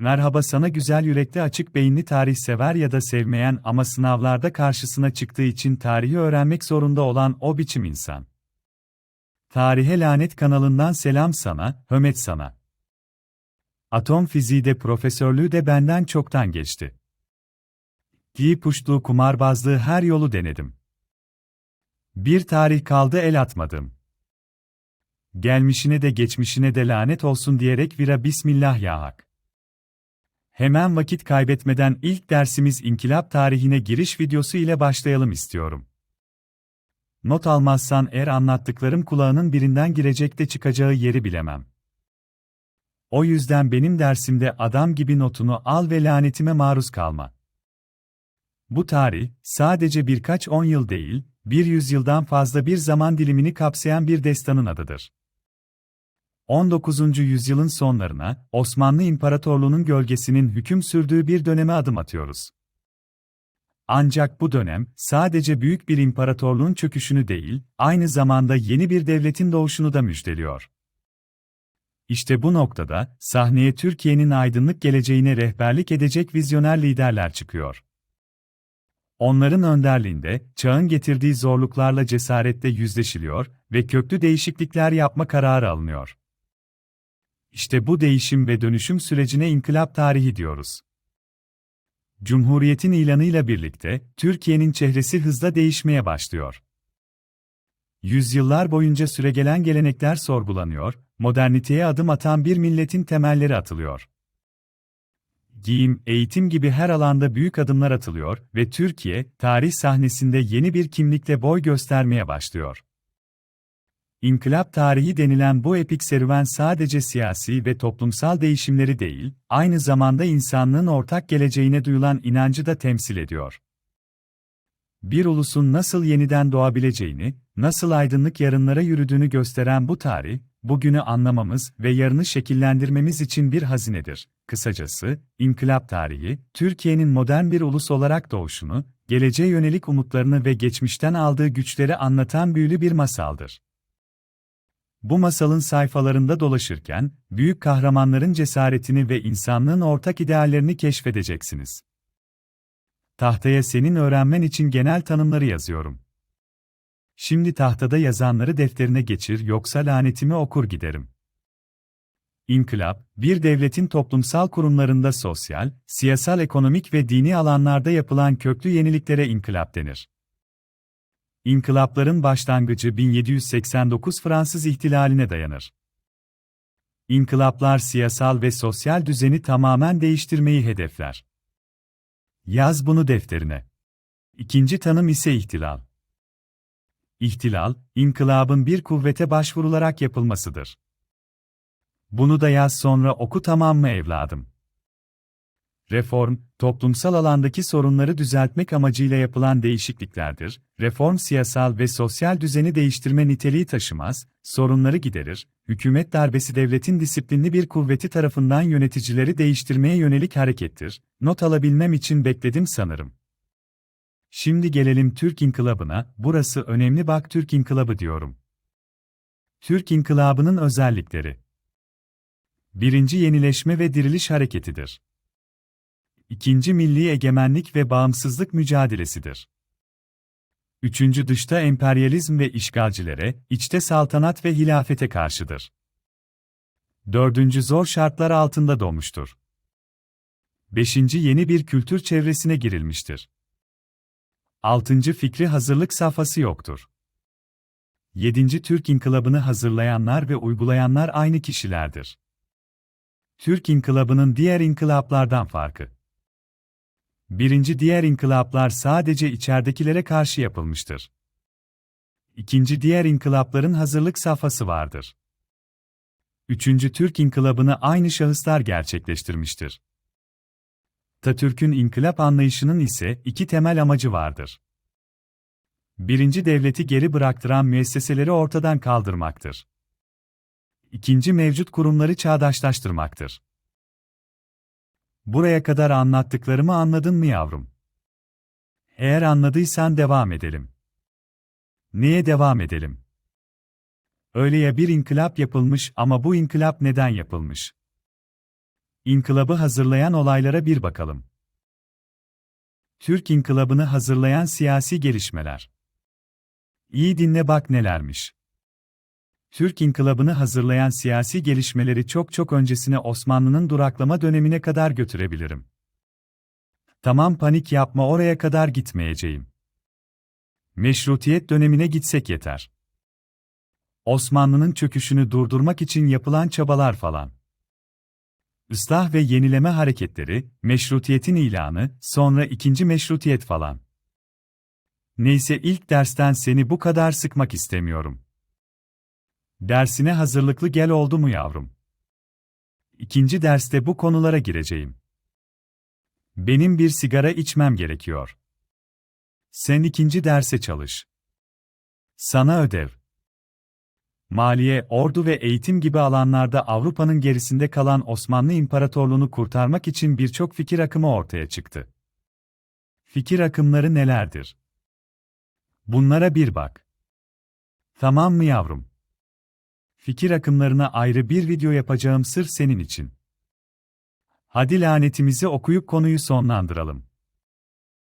Merhaba sana güzel yürekli açık beyinli tarih sever ya da sevmeyen ama sınavlarda karşısına çıktığı için tarihi öğrenmek zorunda olan o biçim insan. Tarihe Lanet kanalından selam sana, hömet sana. Atom fiziği de profesörlüğü de benden çoktan geçti. Giyip uçtuğu kumarbazlığı her yolu denedim. Bir tarih kaldı el atmadım. Gelmişine de geçmişine de lanet olsun diyerek vira bismillah ya hak. Hemen vakit kaybetmeden ilk dersimiz inkılap tarihine giriş videosu ile başlayalım istiyorum. Not almazsan eğer anlattıklarım kulağının birinden girecek de çıkacağı yeri bilemem. O yüzden benim dersimde adam gibi notunu al ve lanetime maruz kalma. Bu tarih, sadece birkaç on yıl değil, bir yüzyıldan fazla bir zaman dilimini kapsayan bir destanın adıdır. 19. yüzyılın sonlarına, Osmanlı İmparatorluğu'nun gölgesinin hüküm sürdüğü bir döneme adım atıyoruz. Ancak bu dönem, sadece büyük bir imparatorluğun çöküşünü değil, aynı zamanda yeni bir devletin doğuşunu da müjdeliyor. İşte bu noktada, sahneye Türkiye'nin aydınlık geleceğine rehberlik edecek vizyoner liderler çıkıyor. Onların önderliğinde, çağın getirdiği zorluklarla cesaretle yüzleşiliyor ve köklü değişiklikler yapma kararı alınıyor. İşte bu değişim ve dönüşüm sürecine inkılap tarihi diyoruz. Cumhuriyetin ilanıyla birlikte, Türkiye'nin çehresi hızla değişmeye başlıyor. Yüzyıllar boyunca süregelen gelenekler sorgulanıyor, moderniteye adım atan bir milletin temelleri atılıyor. Giyim, eğitim gibi her alanda büyük adımlar atılıyor ve Türkiye, tarih sahnesinde yeni bir kimlikle boy göstermeye başlıyor. İnkılap tarihi denilen bu epik serüven sadece siyasi ve toplumsal değişimleri değil, aynı zamanda insanlığın ortak geleceğine duyulan inancı da temsil ediyor. Bir ulusun nasıl yeniden doğabileceğini, nasıl aydınlık yarınlara yürüdüğünü gösteren bu tarih, bugünü anlamamız ve yarını şekillendirmemiz için bir hazinedir. Kısacası, inkılap tarihi, Türkiye'nin modern bir ulus olarak doğuşunu, geleceğe yönelik umutlarını ve geçmişten aldığı güçleri anlatan büyülü bir masaldır. Bu masalın sayfalarında dolaşırken, büyük kahramanların cesaretini ve insanlığın ortak ideallerini keşfedeceksiniz. Tahtaya senin öğrenmen için genel tanımları yazıyorum. Şimdi tahtada yazanları defterine geçir yoksa lanetimi okur giderim. İnkılap, bir devletin toplumsal kurumlarında sosyal, siyasal ekonomik ve dini alanlarda yapılan köklü yeniliklere inkılap denir. İnkılapların başlangıcı 1789 Fransız ihtilaline dayanır. İnkılaplar siyasal ve sosyal düzeni tamamen değiştirmeyi hedefler. Yaz bunu defterine. İkinci tanım ise ihtilal. İhtilal, inkılabın bir kuvvete başvurularak yapılmasıdır. Bunu da yaz sonra oku tamam mı evladım? Reform, toplumsal alandaki sorunları düzeltmek amacıyla yapılan değişikliklerdir. Reform siyasal ve sosyal düzeni değiştirme niteliği taşımaz, sorunları giderir. Hükümet darbesi devletin disiplinli bir kuvveti tarafından yöneticileri değiştirmeye yönelik harekettir. Not alabilmem için bekledim sanırım. Şimdi gelelim Türk İnkılabı'na, burası önemli bak Türk İnkılabı diyorum. Türk İnkılabı'nın özellikleri Birinci yenileşme ve diriliş hareketidir. İkinci milli egemenlik ve bağımsızlık mücadelesidir. Üçüncü dışta emperyalizm ve işgalcilere, içte saltanat ve hilafete karşıdır. Dördüncü zor şartlar altında doğmuştur. Beşinci yeni bir kültür çevresine girilmiştir. Altıncı fikri hazırlık safhası yoktur. Yedinci Türk İnkılabını hazırlayanlar ve uygulayanlar aynı kişilerdir. Türk İnkılabı'nın diğer inkılaplardan farkı Birinci diğer inkılaplar sadece içeridekilere karşı yapılmıştır. İkinci diğer inkılapların hazırlık safhası vardır. Üçüncü Türk İnkılabını aynı şahıslar gerçekleştirmiştir. Atatürk'ün inkılap anlayışının ise iki temel amacı vardır. Birinci devleti geri bıraktıran müesseseleri ortadan kaldırmaktır. İkinci mevcut kurumları çağdaşlaştırmaktır. Buraya kadar anlattıklarımı anladın mı yavrum? Eğer anladıysan devam edelim. Neye devam edelim? Öyle ya bir inkılap yapılmış ama bu inkılap neden yapılmış? İnkılabı hazırlayan olaylara bir bakalım. Türk İnkılabını hazırlayan siyasi gelişmeler. İyi dinle bak nelermiş. Türk İnkılabını hazırlayan siyasi gelişmeleri çok çok öncesine Osmanlı'nın duraklama dönemine kadar götürebilirim. Tamam panik yapma oraya kadar gitmeyeceğim. Meşrutiyet dönemine gitsek yeter. Osmanlı'nın çöküşünü durdurmak için yapılan çabalar falan. Islah ve yenileme hareketleri, meşrutiyetin ilanı, sonra ikinci meşrutiyet falan. Neyse ilk dersten seni bu kadar sıkmak istemiyorum. Dersine hazırlıklı gel oldu mu yavrum? İkinci derste bu konulara gireceğim. Benim bir sigara içmem gerekiyor. Sen ikinci derse çalış. Sana ödev. Maliye, ordu ve eğitim gibi alanlarda Avrupa'nın gerisinde kalan Osmanlı İmparatorluğunu kurtarmak için birçok fikir akımı ortaya çıktı. Fikir akımları nelerdir? Bunlara bir bak. Tamam mı yavrum? Fikir akımlarına ayrı bir video yapacağım sırf senin için. Hadi lanetimizi okuyup konuyu sonlandıralım.